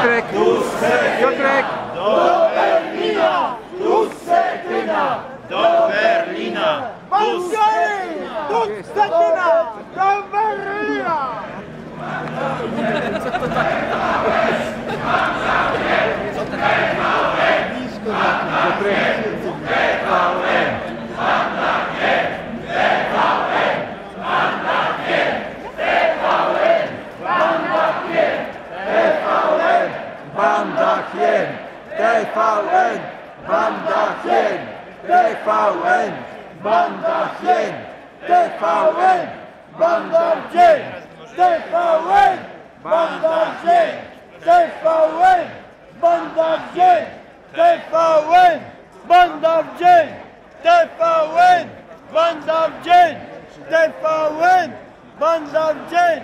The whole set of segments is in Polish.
Piotrek! Piotrek! Do Berlina! Tusetyna! Do Berlina! Bangery! Tusetyna! Do Berlina! Co to takie? Co to takie? Piotrek! TVN, Banda Hien, TVN, Banda Hien, TVN, Banda Hien, TVN, Banda Hien, TVN, Banda Hien,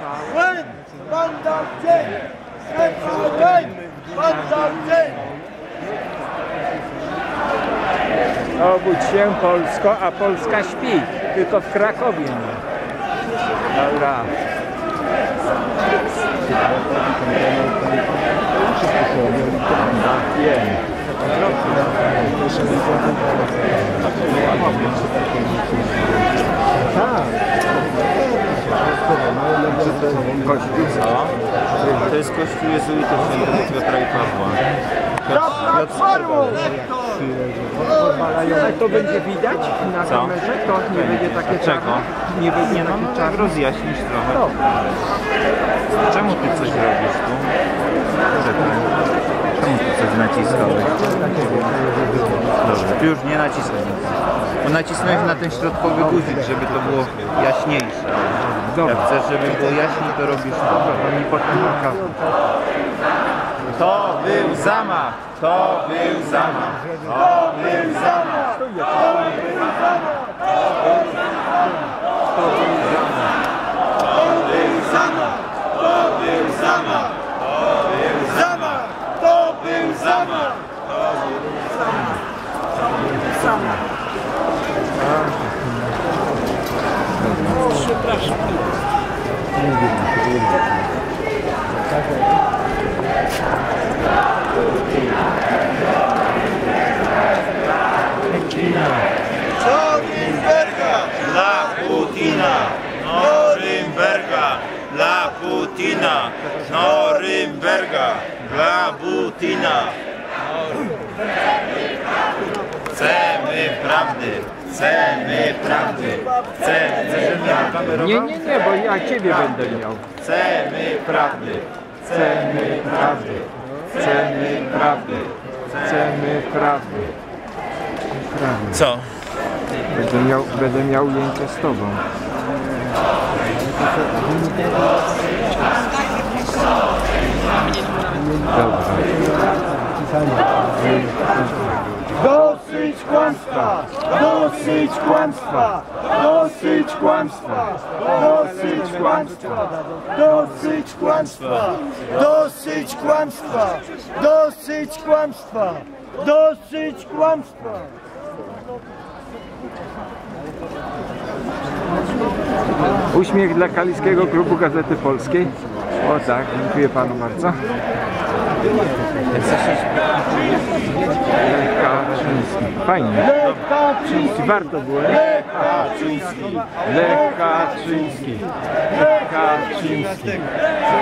TVN, Banda Hien, TVN, Banda Hien. Obudź się Polsko, a Polska śpi. Tylko w Krakowie nie. Dobra. Tak jest. Kościół. Co? To jest kościół jezuitów świętego Piotra i Pawła. Ale to będzie widać na Co? kamerze? To nie będzie takie Czego? Nie będzie no, no tak czarne? rozjaśnisz trochę. Czemu ty coś robisz tu? Czekaj. Czemu ty coś naciskałeś? Dobrze, ty już nie naciskaj. Bo nacisnąłeś na ten środkowy guzik, żeby to było jaśniejsze. Dobra. Jak chcesz, żeby było jaśniej, to robisz to. To mi potem pokaże. To był zamach! To był zamach! To był zamach! Zamach! To był zamach! Norymberga! Putina! Chcemy prawdy! Chcemy prawdy! Chcemy, kamerował? Nie, nie, nie, bo ja ciebie będę miał. Chcemy prawdy! Chcemy prawdy. Chcemy prawdy. Chcemy prawdy. Prawdy. Co? Będę miał, będę miał ujęcie z tobą. Dobrze. Dosyć kłamstwa! Dosyć kłamstwa! Dosyć kłamstwa! Dosyć kłamstwa! Dosyć kłamstwa! Dosyć kłamstwa! Dosyć kłamstwa! Dosyć kłamstwa! Uśmiech dla Kaliskiego Klubu Gazety Polskiej. O tak, dziękuję panu bardzo. Kaczyński. Fajnie. Kaczyński! Warto było. Lech Kaczyński! Lech Kaczyński. Lech Kaczyński.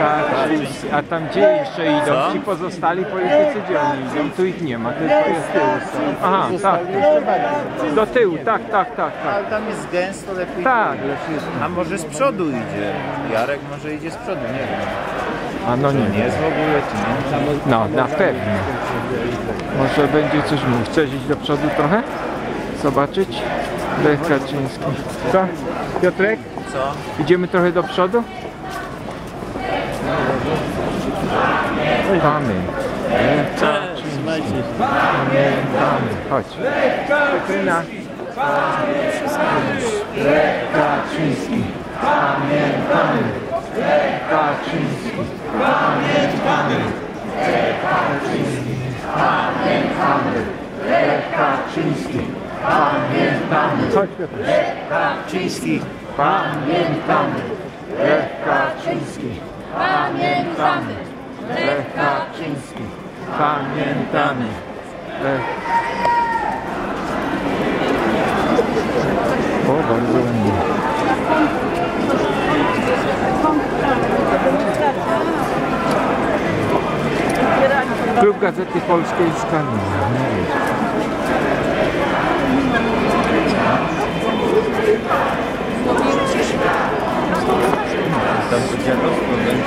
Kaczyński. A tam gdzie jeszcze idą? Ci pozostali politycy gdzie oni idą? Tu ich nie ma, tylko jest są. Aha, tak. Do tyłu, tak, tak, tak, tak. Ale tam jest gęsto, lepiej. Tak, lecz jest. A może z przodu idzie? Jarek może idzie z przodu, nie wiem. A no nie. Nie jest w ogóle, czy nie? No, na pewno. Może będzie coś mu. Chcesz iść do przodu trochę? Zobaczyć? Lech Kaczyński. Co? Piotrek? Co? Idziemy trochę do przodu? Lech Kaczyński. Pamiętamy. Chodź. Petryna. Lech Kaczyński. Pamiętamy. Lech Kaczyński. Pamiętamy. Lech Kaczyński. Pamiętamy. Lech Kaczyński. Pamiętamy. Piotr. Kaczyński. Pamiętamy. Lech Kaczyński. Pamiętamy. Lech pamiętamy. E. O, bardzo ładnie. Klub Gazety Polskiej z. Tam to dziadostwo będzie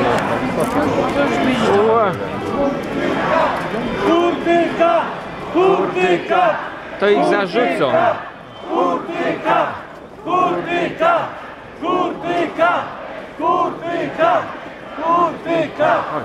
Kurtyka! Kurtyka! to ich zarzucą. Kurpika! Kurpika! Kurpika! Kurpika! kur pika, kur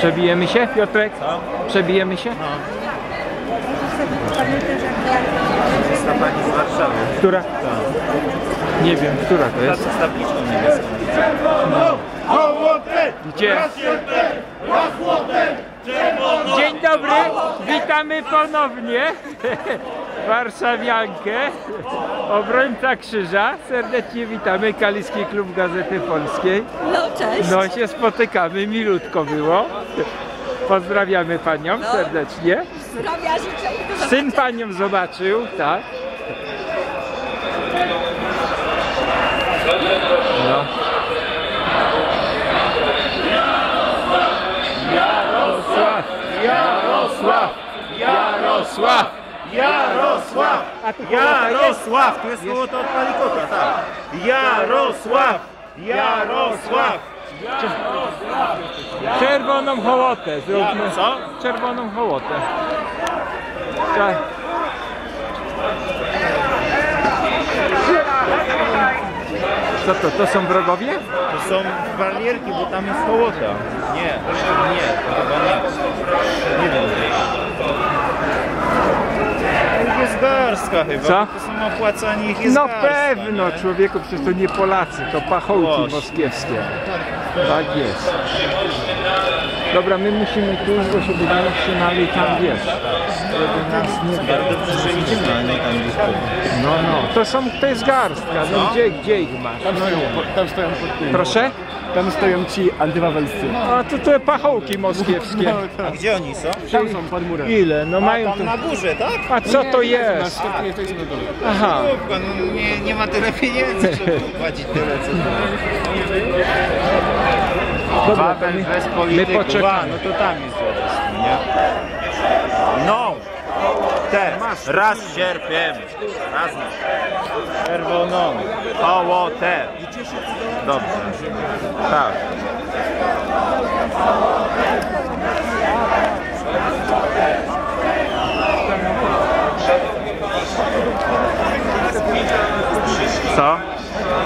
Przebijemy się, Piotrek? Co? Przebijemy się? Jest ta pani z Warszawy. Która? Nie wiem, która to Ta jest. z tabliczką niebieską. Hołotę! Gdzie? Dzień dobry, witamy ponownie Warszawiankę, obrońca krzyża. Serdecznie witamy, Kaliski Klub Gazety Polskiej. No cześć. No się spotykamy, milutko było. Pozdrawiamy panią serdecznie. Zdrowia życzę i dużo Syn panią zobaczył, tak. No. Jarosław! Jarosław! Jarosław! Jarosław! Jarosław! Tu jest koło od Palikota, tak. Jarosław! Jarosław! Czerwoną hołotę zróbmy. Co? Czerwoną hołotę. Tak. Co to? To są wrogowie? To są barierki, bo tam jest hołota. Nie, nie, to chyba nie. Nie wiem. Jest chyba. Co? To są opłacani, ich jest No garstka, pewno, nie? człowieku, przecież to nie Polacy, to pachołki Właśnie. moskiewskie. Tak jest. Dobra, my musimy tu, bo się będziemy trzymali tam, wiesz, No, no, to są, to jest garstka, no gdzie, gdzie ich masz? Tam stoją, tam stoją pod tym. Proszę? Tam stoją ci antywawelscy. A to te pachołki moskiewskie. A gdzie oni są? Tam są pod murem. Ile? No mają Tam na górze, tak? A co to jest? Nie, to jest na dole. Aha. No nie, nie ma tyle pieniędzy, żeby płacić tyle, co Dobra, my, my poczekamy. no to tam jest Radosław, nie? No! Te, raz sierpiem, raz czerwoną, hołotę. Dobrze, tak. Co?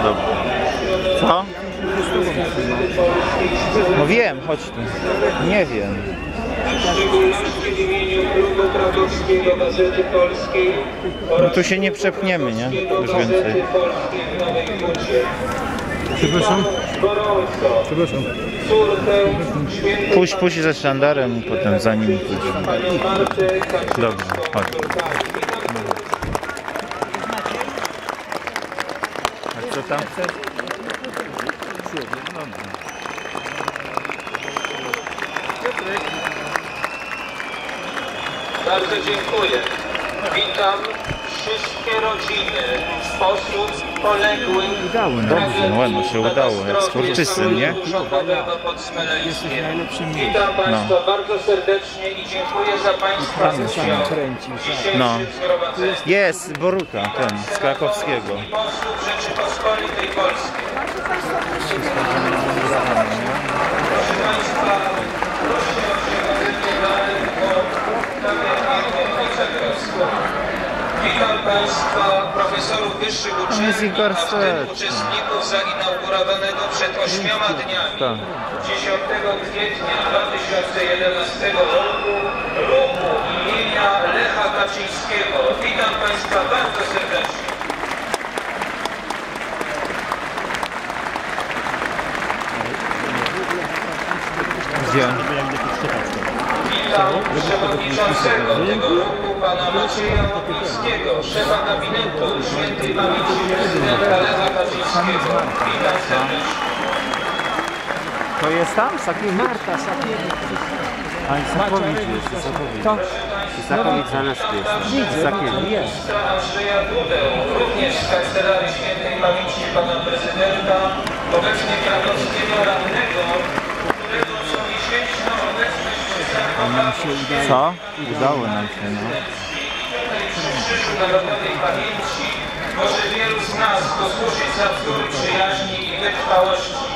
Dobrze. Co? No wiem, chodź tu. Nie wiem. No tu się nie przepchniemy, nie? Już więcej. Przepraszam. Przepraszam. Puść, puść ze sztandarem i potem za nim Kaczyńską. Dobrze, chodź. A co tam? Dobrze. Bardzo dziękuję. Witam wszystkie rodziny osób poległych Udało, dobrze, no ładno się udało, jak skurczysyn, nie? Witam Państwa bardzo serdecznie i dziękuję za Państwa udział dzisiejszym No. Jest, Boruta, ten, z krakowskiego. Posłów Rzeczypospolitej Polskiej. Wyższych jest uczelni, Igor a w tym uczestników zainaugurowanego przed ośmioma dniami, Tak. 10 kwietnia 2011 roku, ruchu imienia Lecha Kaczyńskiego. Witam Państwa bardzo serdecznie. Witam przewodniczącego tego ruchu, pana Macieja Łopińskiego, szefa gabinetu świętej pamięci prezydenta Lecha Kaczyńskiego. Witam serdecznie. To jest tam? Sakiewicz? Marta, Sakiewicz. A i Sakowicz jest, Sakowicz. To? Sakowicz Zaleski jest. Sakiewicz. Ministra Andrzeja Dudę, również z kancelarii świętej pamięci pana prezydenta, obecnie krakowskiego radnego, obecność w Co? Udało nam się, no. Pamięci może wielu z nas posłużyć za wzór przyjaźni i wytrwałości